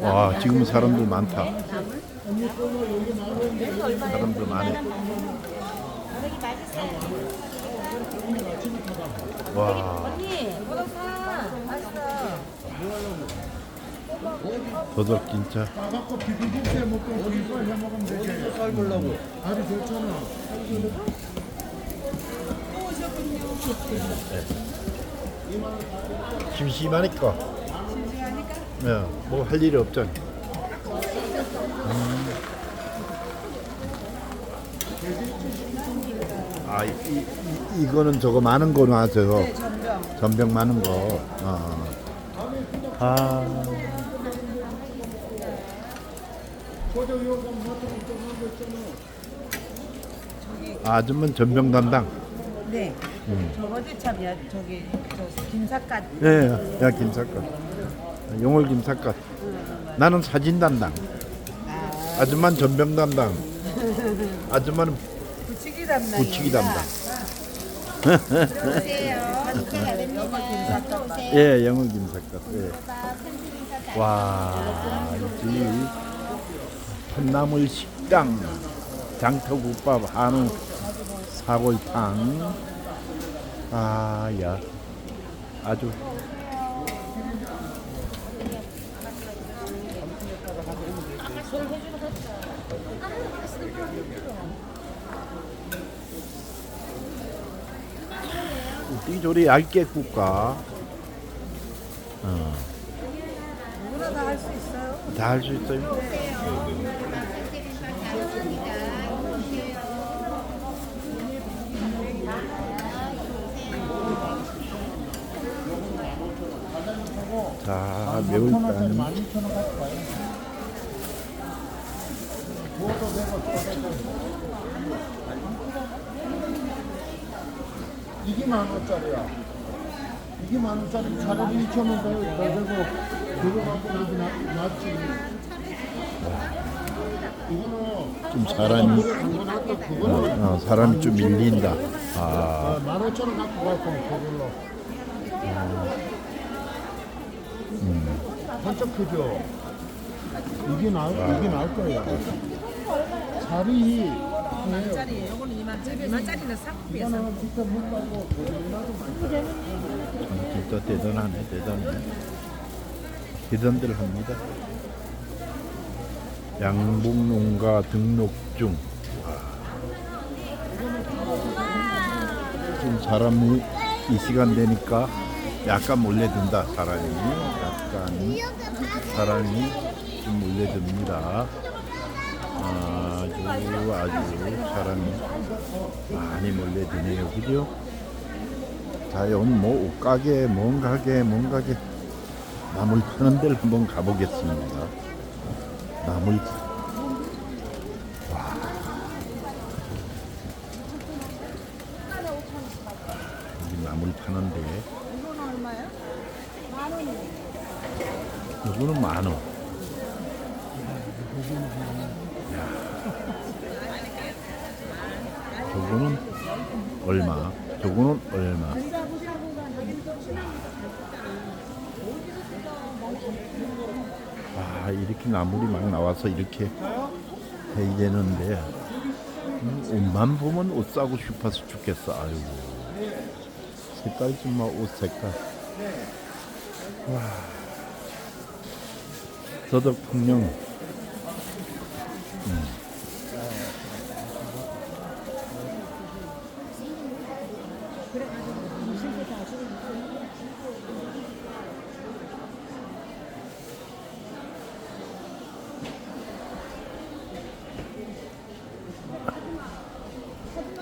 와 지금 사람들 많다. 사람들 많네. 와 도덕 진짜. 먹으면 되지. 쌀벌라고. 아주 좋잖아. 심심하니까. 네, 뭐할 일이 없잖아. 음. 아, 이, 이, 이거는 저거 많은 거나 저거 네, 전병. 전병 많은 거. 어. 아, 거 거. 아줌마는 전병 담당. 네. 음. 저거지 참, 야, 저기, 저 김삿갓. 예, 야 김삿갓. 용월 김삿갓. 나는 사진 담당. 아줌마는 전병 담당. 아줌마는 부치기 담당. 부치기 담당. 김삿갓. 예, 영월 김삿갓. 예. 와, 이 콩나물 식당, 장터국밥, 한우 사골탕. 아, 야, 아주 저리 얇게 굽까? 어, 누구나 다 할 수 있어요. 다 할 수 있어요. 자, 매울단. 12,000원 갖고 가요. 그것도 내가 이게 만 원짜리야. 이게 만 원짜리 차라리 2천 원 더, 더 되고 그거 갖고 나도 나- 낫지. 이거는 좀 사람이 그거는 어, 사람이 좀 밀린다. 아, 아, 만 오천 원 갖고 갈 거야 그걸로. 한쪽 크죠. 이게 나 이게 나을 거야. 살이 네, 짜리, 요거는 2만짜리. 2만짜리는 상품이야, 상품. 이거는 직접 먹고 고기나도 많이. 진짜 대단하네, 대단해. 대단들 합니다. 양봉농가 등록 중. 와. 지금 사람이 이 시간 되니까 약간 몰려든다, 사람이. 약간 사람이 좀 몰려듭니다. 아주 아주 사람이 많이 몰려드네요, 그죠? 자, 여기 뭐 옷가게, 뭔 가게, 뭔 가게 나물 파는 데를 한번 가보겠습니다. 나물 와. 여기 나물 파는데 이거는 얼마야? 이 거는 만 원. 야. 저거는 얼마? 저거는 얼마? 아 이렇게 나물이 막 나와서 이렇게 해야 되는데 음, 옷만 보면 옷 사고 싶어서 죽겠어 아유 색깔 좀마옷 색깔 와 더덕 풍령 음.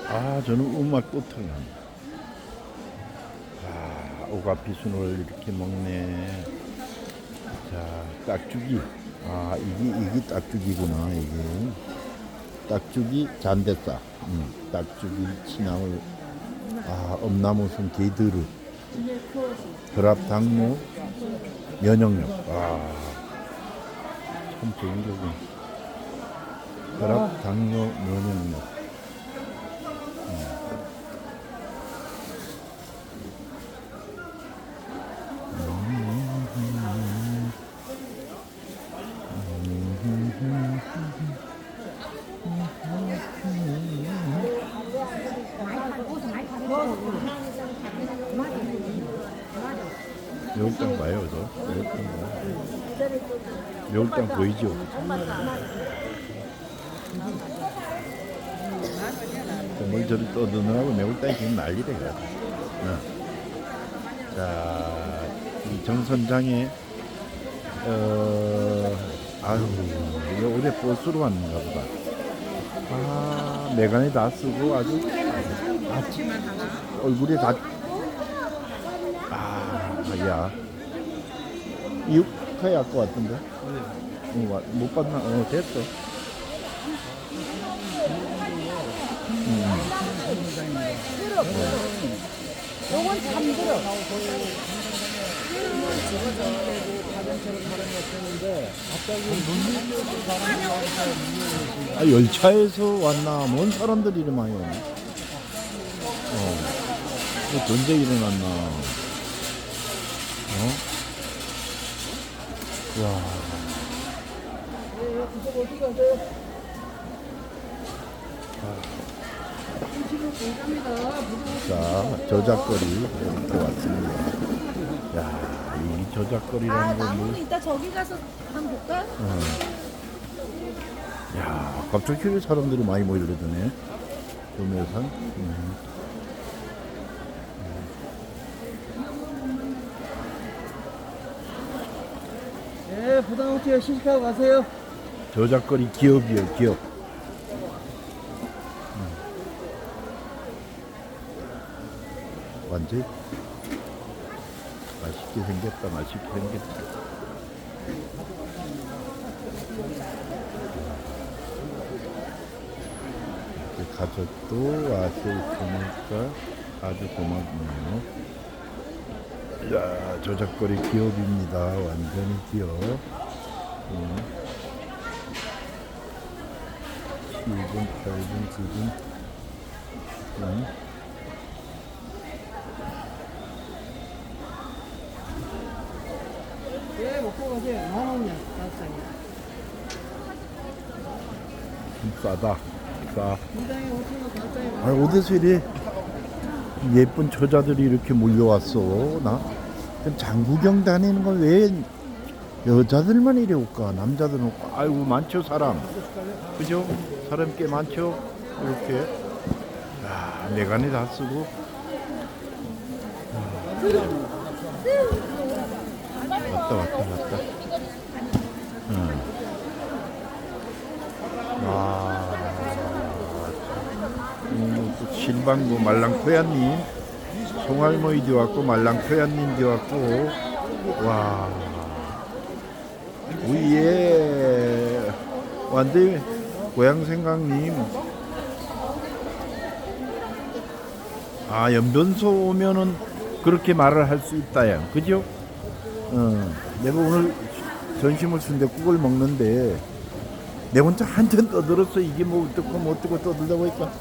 아 저는 음악 꽃통합니다 아 오가피순을 이렇게 먹네 자 딱죽이 아 이게 이게 딱죽이구나 이게. 딱죽이 잔대싸. 음, 딱죽이 치나물 아 엄나무 순 게드르. 혈압 당뇨 면역력. 아참 좋은 혈압당뇨 면역력 매울당 봐요, 저. 매울당 봐요. 매울당 보이죠? 물 저리 떠드느라고 매울당이 지금 난리래 요. 어. 자, 이 정선장에, 어, 아유, 이거 어제 버스로 왔는가 보다. 아, 메간에 다 쓰고 아주, 아, 얼굴에 다, 아, 야. 이육카에 아까 왔던데? 어, 와- 못 봤나? 어, 됐어. 요건 잠들어. 아, 열차에서 왔나? 뭔 사람들이 이리 많이 오네. 어. 뭐 전쟁 일어났나? 어? 와. 자, 저작거리 이렇게 왔습니다. 야, 이 저작거리라는 아, 건 뭐. 나무는 이따 저기 가서 한번 볼까? 어. 야, 갑자기 사람들이 많이 모이려드네. 도매산. 음. 네, 부담 없이 시식하고 가세요. 저작거리 기업이에요, 기업. 음. 완전 맛있게 생겼다, 맛있게 생겼다. 가족도 와서 있으니까 아주 고맙네요. 야, 저작거리 기업입니다. 완전히 기업. 음. 7분, 8분, 9분. 음. 예, 먹고 가세요. 만 원이야, 다섯 장이. 좀 싸다. 싸. 인장에 5천 원, 다섯 장에 만 아, 어디서 이리 예쁜 처자들이 이렇게 몰려왔어, 나? 그럼 장구경 다니는 건 왜 여자들만 이리 올까? 남자들은 올까? 아이고, 많죠, 사람. 그죠? 사람 꽤 많죠? 이렇게. 야, 내간에 다 쓰고. 왔다, 왔다, 왔다. 응. 아. 음, 또 신방구 말랑토야님 송할머니도 왔고 말랑토야님도 왔고. 와. 위에. 완전 고향 생각님. 아 연변소 오면은 그렇게 말을 할 수 있다야. 그죠? 어 내가 오늘 전심을 순대국을 먹는데 내 혼자 한참 떠들었어. 이게 뭐 어떻고 뭐 어떻고 떠들다고 하니까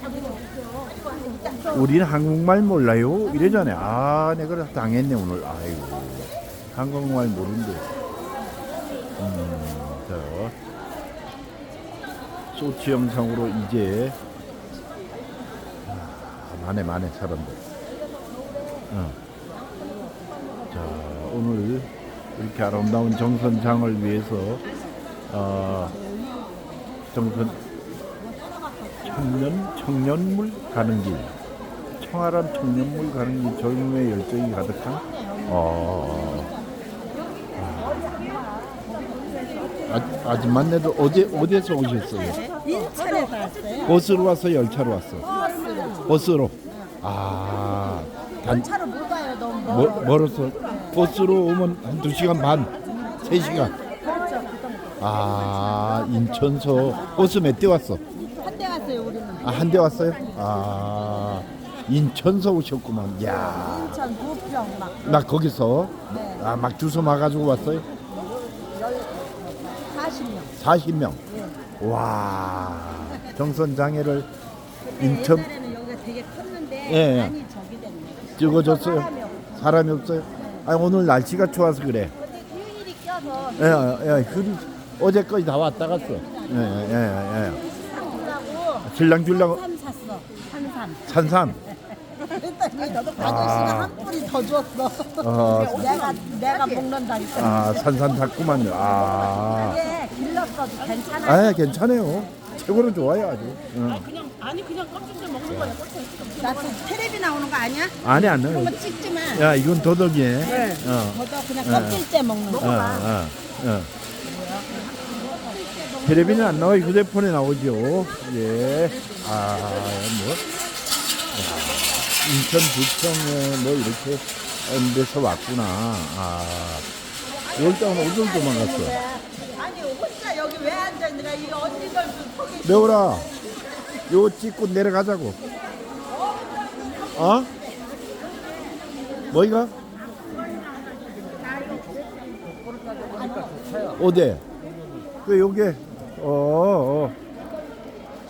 우리는 한국말 몰라요. 이러잖아요 아 내가 당했네 오늘. 아이고. 한국말 모르는데 음 자. 소치 영상으로 이제. 아, 많네 많네 사람들. 어. 자 오늘 이렇게 아름다운 정선장을 위해서 어, 정선 청년 청년물 가는 길 청아람 청년물 가는 길 젊음의 열정이 가득한 어 아, 아줌마네도 어제 어디에서 오셨어요? 인천에서 왔어요. 버스로 왔어 열차로 왔어? 버스로 아 단, 차로 못 가요, 너무 멀어. 멀, 멀어서 버스로 오면 한 2시간 반 3시간 아 인천서 버스 몇 대 왔어? 한대 왔어요, 우리는. 아, 한 대 왔어요? 아, 인천서 오셨구만. 야, 인천 부평 막 나 거기서 네. 아, 막 주소 막아주고 왔어요? 40명. 40명. 와, 정선 장애를 인천 옛날에는 여기가 되게 컸는데 예, 예. 많이 저기 됐네. 찍어줬어요? 사람이 없어요? 아, 오늘 날씨가 좋아서 그래. 근데 휴일이 껴서 예, 예, 그 어제까지 다 왔다 갔어. 예, 예, 예, 예. 상주라고 줄랑줄랑 산삼 샀어. 산삼. 산삼. 그랬더니 너도 아저씨가 한 뿌리 더 줬어. 어, 내가 내가 먹는다니까. 아, 산산탔구만요. 아, 이게 길렀어도 괜찮아. 아, 괜찮아요. 최고로 좋아요, 아주. 응. 나 텔레비 나오는 거 아니야? 아니, 안 넣어요. 한번 찍지 마. 야, 이건 도덕이네. 어. 저도 그냥 껍질째 먹는 어, 거. 어, 어. 텔레비는 안 나와요. 휴대폰에 나오죠. 예. 아, 뭐. 야, 인천 부평에 뭐 이렇게 하는 데서 왔구나. 아. 월당 어딜 도망갔어? 아니 혼자 여기 왜 앉아 거야? 이 언니들 포기. 매워라. 요 찍고 내려가자고. 어? 뭐이가? 어디? 그 여기. 어. 어.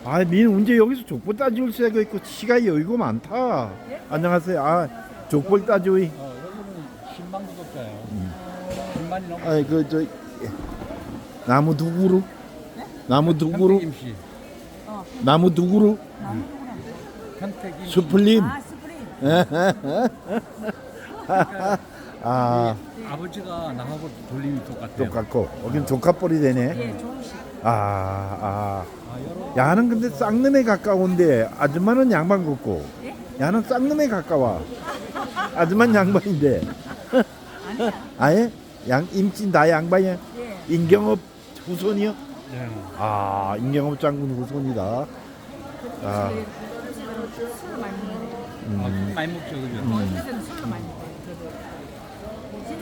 아, 민 언제 여기서 족보 따지올 새가 있고 시가 여유가 많다. 안녕하세요. 아, 족보 따지오이. 어, 여기는 10만 구독자예요. 10만이 넘어. 아이 그저 나무 두 그루? 나무 두 그루? 임시. 나무 두 그루? 현택 임시. 수플림. 아 스프링. 아, 아버지가 나하고 돌림이 똑같아요. 똑같고. 여긴 조카뻘이 되네. 예, 좋으시. 아, 아. 야는 근데 쌍놈에 가까운데 아줌마는 양반 같고. 야는 쌍놈에 가까워. 아줌마는 양반인데. 아예? 양, 임진 다 양반이야? 임경업 후손이요? 네. 아, 임경업 장군 후손이다. 아, 아, 술 많이 먹죠, 그죠?